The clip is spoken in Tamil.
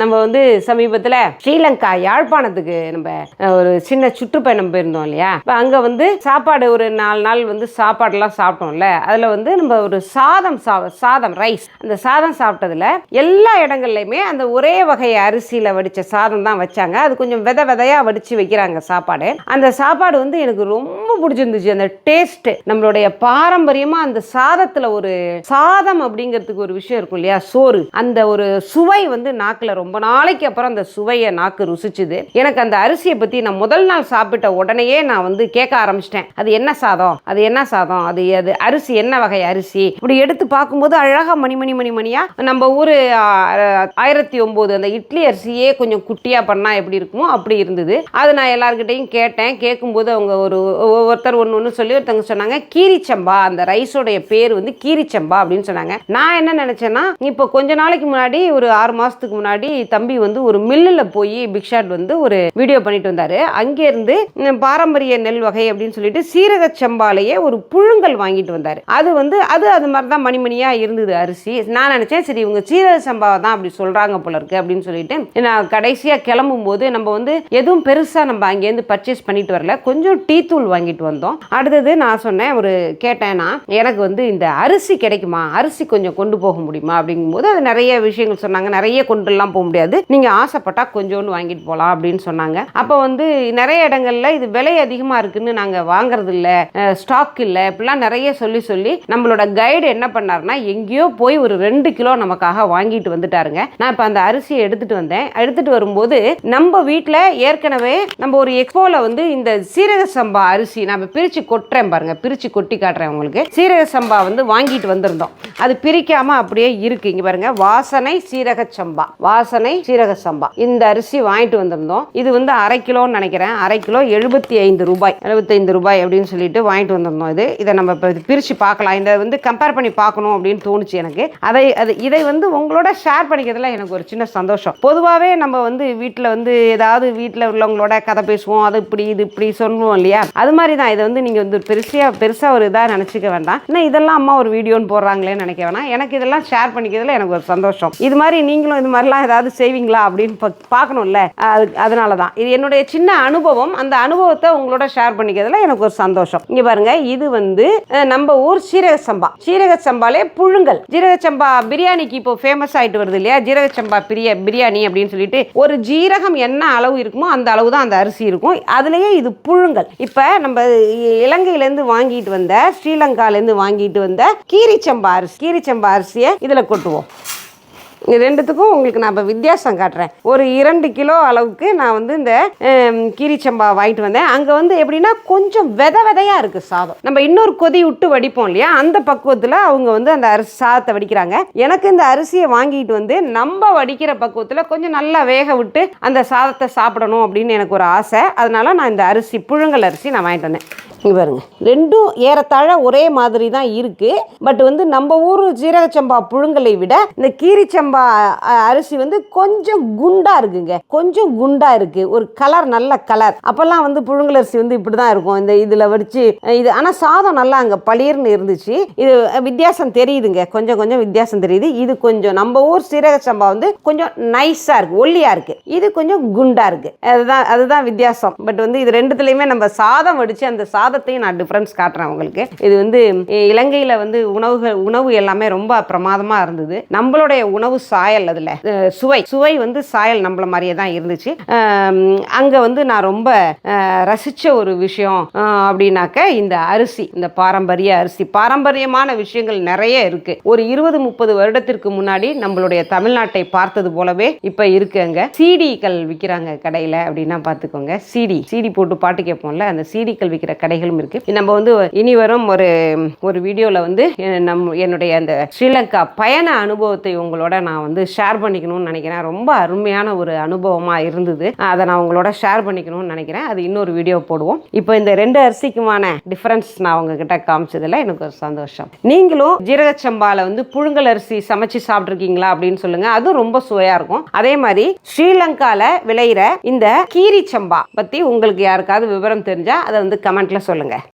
நம்ம வந்து சமீபத்தில் ஸ்ரீலங்கா யாழ்ப்பாணத்துக்கு நம்ம ஒரு சின்ன சுற்றுப்பயணம் போயிருந்தோம் இல்லையா? இப்போ அங்கே வந்து சாப்பாடு ஒரு நாலு நாள் வந்து சாப்பாடெல்லாம் சாப்பிட்டோம்ல. அதில் வந்து நம்ம ஒரு சாதம் சா சாதம் ரைஸ். அந்த சாதம் சாப்பிட்டதுல எல்லா இடங்கள்லையுமே அந்த ஒரே வகை அரிசியில் வடித்த சாதம் தான் வச்சாங்க. அது கொஞ்சம் வித விதையாக வடித்து வைக்கிறாங்க சாப்பாடு. அந்த சாப்பாடு வந்து எனக்கு ரொம்ப பிடிச்சிருந்துச்சு. அந்த டேஸ்ட்டு நம்மளுடைய பாரம்பரியமாக அந்த சாதத்தில் ஒரு சாதம் அப்படிங்கிறதுக்கு ஒரு விஷயம் இருக்கும் இல்லையா? சோறு. அந்த ஒரு சுவை வந்து நாக்கில் ரொம்ப ரொம்ப நாளைக்கு அப்புறம் அந்த சுவையை நாக்கு ருசிச்சுது. எனக்கு அந்த அரிசியை பற்றி நான் முதல் நாள் சாப்பிட்ட உடனேயே நான் வந்து கேட்க ஆரம்பிச்சிட்டேன். அது என்ன சாதம்? அது என்ன சாதம்? அது அது அரிசி என்ன வகை அரிசி? இப்படி எடுத்து பார்க்கும்போது அழகாக மணி மணி மணி மணியாக நம்ம ஊர் ஆயிரத்தி ஒம்பது அந்த இட்லி அரிசியே கொஞ்சம் குட்டியாக பண்ணால் எப்படி இருக்குமோ அப்படி இருந்தது. அது நான் எல்லாருக்கிட்டையும் கேட்டேன். கேட்கும்போது அவங்க ஒரு ஒவ்வொருத்தர் ஒன்று ஒன்று சொல்லி ஒருத்தவங்க சொன்னாங்க கீரிச்சம்பா அந்த ரைஸோடைய பேர் வந்து கீரிச்சம்பா அப்படின்னு சொன்னாங்க. நான் என்ன நினச்சேன்னா இப்போ கொஞ்ச நாளைக்கு முன்னாடி ஒரு ஆறு மாதத்துக்கு முன்னாடி தம்பி வந்து ஒரு மில்லில் போய் பிக்ஷாட் வந்து ஒரு வீடியோ பண்ணிட்டு வந்தார். அங்கேருந்து பாரம்பரிய நெல் வகை அப்படின்னு சொல்லிட்டு சீரக சம்பாலேயே ஒரு புழுங்கல் வாங்கிட்டு வந்தார். அது வந்து அது அது மாதிரி தான் மணிமணியாக இருந்தது அரிசி. நான் நினச்சேன் சரி இவங்க சீரக சம்பாவை தான் அப்படி சொல்கிறாங்க போல இருக்கு அப்படின்னு சொல்லிட்டு நான் கடைசியாக கிளம்பும் போது நம்ம வந்து எதுவும் பெருசாக நம்ம அங்கேருந்து பர்ச்சேஸ் பண்ணிட்டு வரல. கொஞ்சம் டீ தூள் வாங்கிட்டு வந்தோம். அடுத்தது நான் சொன்னேன் ஒரு கேட்டேன்னா எனக்கு வந்து இந்த அரிசி கிடைக்குமா? அரிசி கொஞ்சம் கொண்டு போக முடியுமா? அப்படிங்கும்போது அது நிறைய விஷயங்கள் சொன்னாங்க. நிறைய கொண்டுலாம் போக முடியாது. நீங்கள் ஆசைப்பட்டா கொஞ்சோண்டு வாங்கிட்டு போகலாம் அப்படின்னு சொன்னாங்க. அப்போ வந்து நிறைய இடங்கள்ல இது விலை அதிகமாக இருக்குன்னு நாங்கள் வாங்குறது இல்லை ஸ்டாக் இல்லை இப்படிலாம் நிறைய சொல்லி சொல்லி நம்மளோட கைடு என்ன பண்ணாருன்னா எங்கேயோ போய் ஒரு ரெண்டு கிலோ நமக்காக வாங்கிட்டு வந்துட்டாருங்க. நான் இப்போ அந்த அரிசியை எடுத்துட்டு வந்தேன். எடுத்துட்டு வரும்போது நம்ம வீட்டில் ஏற்கனவே நம்ம ஒரு எக்ஸ்போவில் வந்து இந்த சீரக சம்பா அரிசி நம்ம பிரித்து கொட்டுறேன் பாருங்க. பிரித்து கொட்டி காட்டுறேன் உங்களுக்கு. சீரக சம்பா வந்து வாங்கிட்டு வந்திருந்தோம். அது பிரிக்காம அப்படியே இருக்கு. இங்க பாருங்க வாசனை சீரக சம்பா. வாசனை சீரக சம்பா. இந்த அரிசி வாங்கிட்டு வந்திருந்தோம். இது வந்து அரை கிலோன்னு நினைக்கிறேன். அரை கிலோ எழுபத்தி ஐந்து ரூபாய். எழுபத்தைந்து ரூபாய் அப்படின்னு சொல்லிட்டு வாங்கிட்டு வந்திருந்தோம் இது. இதை நம்ம இப்போ பிரித்து பார்க்கலாம். இந்த வந்து கம்பேர் பண்ணி பார்க்கணும் அப்படின்னு தோணுச்சு எனக்கு. அதை அது இதை வந்து உங்களோட ஷேர் பண்ணிக்கிறதுல எனக்கு ஒரு சின்ன சந்தோஷம். பொதுவாகவே நம்ம வந்து வீட்டில் வந்து ஏதாவது வீட்டில் உள்ளவங்களோட கதை பேசுவோம். அது இப்படி இது இப்படி சொல்லுவோம் இல்லையா? அது மாதிரி தான் இதை வந்து நீங்கள் வந்து பெருசாக பெருசாக ஒரு இதாக நினச்சிக்க வேண்டாம். இன்னும் இதெல்லாம் அம்மா ஒரு வீடியோன்னு போடுறாங்களேன்னு நினைக்க வேணாம். எனக்கு இதெல்லாம் ஷேர் பண்ணிக்கிறதுல எனக்கு ஒரு சந்தோஷம். இது மாதிரி நீங்களும் இது மாதிரிலாம் ஏதாவது செய்வீங்களா அப்படின்னு பா- பார்க்கணும்ல. அது அதனால தான் இது என்னுடைய சின்ன அனுபவம். அந்த அனுபவத்தை உங்களோட ஷேர் பண்ணிக்கிறதுல எனக்கு ஒரு சந்தோஷம். இங்கே பாருங்க இது வந்து நம்ம ஊர் சீரக சம்பா. சீரக சம்பாலே புழுங்கல். ஜீரக சம்பா பிரியாணிக்கு இப்போ ஃபேமஸ் ஆயிட்டு வருது இல்லையா? ஜீரக சம்பா பிரிய பிரியாணி அப்படின்னு சொல்லிட்டு ஒரு ஜீரகம் என்ன அளவு இருக்குமோ அந்த அளவு தான் அந்த அரிசி இருக்கும். அதுலேயே இது புழுங்கல். இப்போ நம்ம இலங்கையிலேருந்து வாங்கிட்டு வந்த ஸ்ரீலங்காலேருந்து வாங்கிட்டு வந்த கீரிச்சம்பா அரிசி கீரிச்சம்பா அரிசியை இதில் கொட்டுவோம். ரெண்டுத்துக்கும் உங்களுக்கு நான் இப்போ வித்தியாசம் காட்டுறேன். ஒரு இரண்டு கிலோ அளவுக்கு நான் வந்து இந்த கீரிச்சம்பா வாங்கிட்டு வந்தேன். அங்கே வந்து எப்படின்னா கொஞ்சம் வித விதையாக இருக்குது சாதம். நம்ம இன்னொரு கொதி விட்டு வடிப்போம் இல்லையா? அந்த பக்குவத்தில் அவங்க வந்து அந்த அரிசி சாதத்தை வடிக்கிறாங்க. எனக்கு இந்த அரிசியை வாங்கிட்டு வந்து நம்ம வடிக்கிற பக்குவத்தில் கொஞ்சம் நல்லா வேக விட்டு அந்த சாதத்தை சாப்பிடணும் அப்படின்னு எனக்கு ஒரு ஆசை. அதனால நான் இந்த அரிசி புழுங்கல் அரிசி நான் வாங்கிட்டு வந்தேன். பாருங்க. ரெண்டும் ஏறத்தாழ ஒரே மாதிரி தான் இருக்கு. பட் வந்து நம்ம ஊர் ஜீரகச்சம்பா புழுங்கலை விட இந்த கீரிச்சம்பா அரிசி வந்து கொஞ்சம் குண்டா இருக்குங்க. கொஞ்சம் குண்டா இருக்கு. ஒரு கலர் நல்ல கலர் அப்பெல்லாம் வந்து புழுங்கல் அரிசி வந்து இப்படி தான் இருக்கும். இந்த இதில் வடிச்சு இது ஆனால் சாதம் நல்லா அங்கே பளிர்னு இருந்துச்சு. இது வித்தியாசம் தெரியுதுங்க. கொஞ்சம் கொஞ்சம் வித்தியாசம் தெரியுது. இது கொஞ்சம் நம்ம ஊர் சீரகச்சம்பா சம்பா வந்து கொஞ்சம் நைஸாக இருக்கு. ஒல்லியா இருக்கு. இது கொஞ்சம் குண்டா இருக்கு. அதுதான் அதுதான் வித்தியாசம். பட் வந்து இது ரெண்டுத்துலையுமே நம்ம சாதம் வடிச்சு அந்த சாதம் சாதத்தையும் நான் டிஃப்ரென்ஸ் காட்டுறேன் உங்களுக்கு. இது வந்து இலங்கையில் இலங்கையில வந்து உணவுகள் உணவு எல்லாமே ரொம்ப பிரமாதமா இருந்தது. நம்மளுடைய உணவு சாயல் அதுல. சுவை. சுவை வந்து சாயல் நம்மள மாதிரியே தான் இருந்துச்சு. அங்கே அங்க வந்து நான் ரொம்ப ரசித்த ரசிச்ச ஒரு விஷயம் அப்படின்னாக்க இந்த அரிசி இந்த பாரம்பரிய அரிசி. பாரம்பரியமான விஷயங்கள் நிறைய இருக்கு. ஒரு இருபது முப்பது வருடத்திற்கு முன்னாடி நம்மளுடைய தமிழ்நாட்டை பார்த்தது போலவே இப்ப இருக்கு அங்க. சீடிகள் விற்கிறாங்க கடையில அப்படின்னா பார்த்துக்கோங்க சீடி சீடி போட்டு பாட்டு கேட்போம்ல அந்த சீடிகள் விற்கிற கடை கடைகளும் இருக்கு. நம்ம வந்து இனி வரும் ஒரு ஒரு வீடியோவில் வந்து நம் என்னுடைய அந்த ஸ்ரீலங்கா பயண அனுபவத்தை உங்களோட நான் வந்து ஷேர் பண்ணிக்கணும்னு நினைக்கிறேன். ரொம்ப அருமையான ஒரு அனுபவமாக இருந்தது. அதை நான் உங்களோட ஷேர் பண்ணிக்கணும்னு நினைக்கிறேன். அது இன்னொரு வீடியோ போடுவோம். இப்போ இந்த ரெண்டு அரிசிக்குமான டிஃப்ரென்ஸ் நான் உங்ககிட்ட காமிச்சதுல எனக்கு ஒரு சந்தோஷம். நீங்களும் ஜீரகச்சம்பால வந்து புழுங்கல் அரிசி சமைச்சு சாப்பிட்ருக்கீங்களா அப்படின்னு சொல்லுங்க. அதுவும் ரொம்ப சுவையாக இருக்கும். அதே மாதிரி ஸ்ரீலங்காவில் விளையிற இந்த கீரி சம்பா பற்றி உங்களுக்கு யாருக்காவது விவரம் தெரிஞ்சால் அதை வந்து கமெண்ட்டில் சொல்லுங்கள்